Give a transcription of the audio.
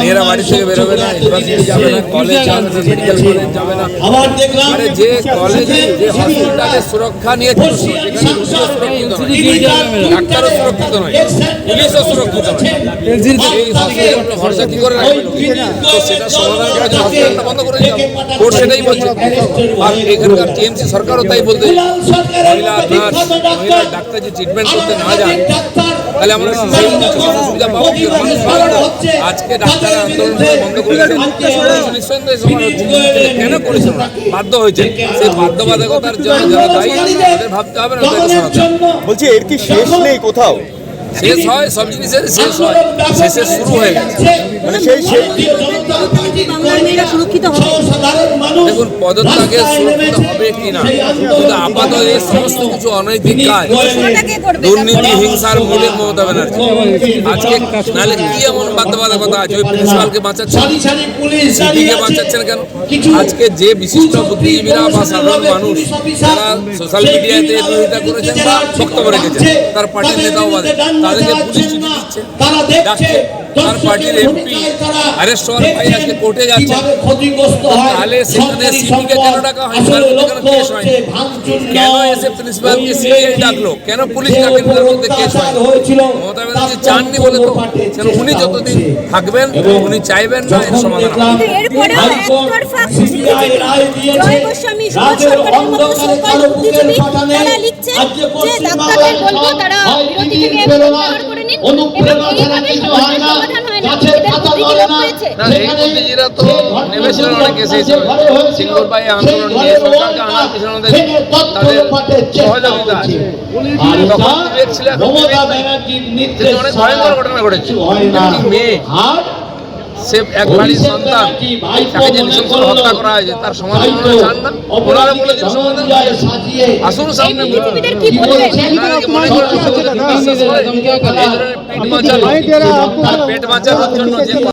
মেয়েরা বাড়ি থেকে বেরোবে না ইউনিভার্সিটি যাবে না কলেজ যাবে না মেডিকেল কলেজ যাবে না। আবার দেখলাম মানে যে কলেজে যে হসপিটালের সুরক্ষা নিয়ে। ডাক্তারও সুরক্ষিত নয়। পুলিশও সুরক্ষিত নয়। এই হসপিটাল ভরসা কি করে তো সেটা সমাধান করার জন্য হসপিটালটা বন্ধ করে দিলাম কোর্ট সেটাই বলছে। আর এখানকার টিএমসি সরকারও তাই বলতে মহিলা নার্স মহিলা ডাক্তার যে ট্রিটমেন্ট করতে না যান তাহলে আমরা সেই সুবিধা পাবো না। আজকে ডাক্তার আন্দোলন বন্ধ করে নিঃসন্দেহে সমান কেন করেছে? বাধ্য হয়েছে। সেই বাধ্যবাধকতার জন্য যারা দায়ী তাদের ভাবতে হবে না বলছি এর কি শেষ নেই কোথাও? শেষ হয় সব জিনিসের শেষ হয়। শেষে শুরু হয়ে গেছে। মানে সেই সেই সুরক্ষিত হবে। দেখুন পদত্যাগে সুরক্ষিত হবে কি না? কিন্তু আপাতত এই সমস্ত কিছু অনৈতিক কাজ? দুর্নীতি হিংসার মূলে মমতা ব্যানার্জি। আজকে নাহলে কি এমন বাধ্যবাধকতা আছে? ওই প্রিন্সিপালকে বাঁচাচ্ছেন সিপিকে বাঁচাচ্ছেন কেন? আজকে যে বিশিষ্ট বুদ্ধিজীবীরা বা সাধারণ মানুষ যারা সোশ্যাল মিডিয়াতে বিরোধিতা করেছেন বা বক্তব্য রেখেছেন তার পার্টির নেতাও বাদে তাদেরকে পুলিশ চিঠি দিচ্ছে। তারা ডাকছে তার পার্টির এমপি অ্যারেস্ট হওয়ার ভাই আজকে কোর্টে যাচ্ছে। ক্ষতিগ্রস্ত হয়। তাহলে সেখানে সিপিকে কেন ডাকা হয় কেন কেস হয় কেন এসে প্রিন্সিপালকে সিবিআই ডাকলো? কেন পুলিশ ডাকেন তার মধ্যে কেস হয় মমতা ব্যানার্জি চাননি বলে তো কেন উনি যতদিন থাকবেন উনি চাইবেন না এর সমাধান হবে। কিন্তু এরপরেও একতরফা বুদ্ধিজীবী, জয় গোস্বামী, সুভাষ সরকারের মতো সকল বুদ্ধিজীবী তারা লিখছেন যে ডাক্তারদের বলব তারা বিরতি থেকে প্রত্যাহার করে নিন এবং এইভাবে সমস্যার সমাধান হয় না। বুদ্ধিজীবীরা তো নেমেছিলেন অনেক কেসে সিঙ্গুর পায়ে আন্দোলন নিয়ে সরকারকে আনার পিছনে আমাদের তাদের সহযোগিতা আছে। তখন বিবেক ছিল এখন। অনেক ভয়ঙ্কর ঘটনা ঘটেছে। মেয়ে। সে এক বাড়ির সন্তান তাকে যে নৃশংস হত্যা করা হয়েছে তার সমাধান করে চান না। ওনারা বলে দিন সমাধান আসুন সামনে। মনে পেট বাঁচানোর জন্য যে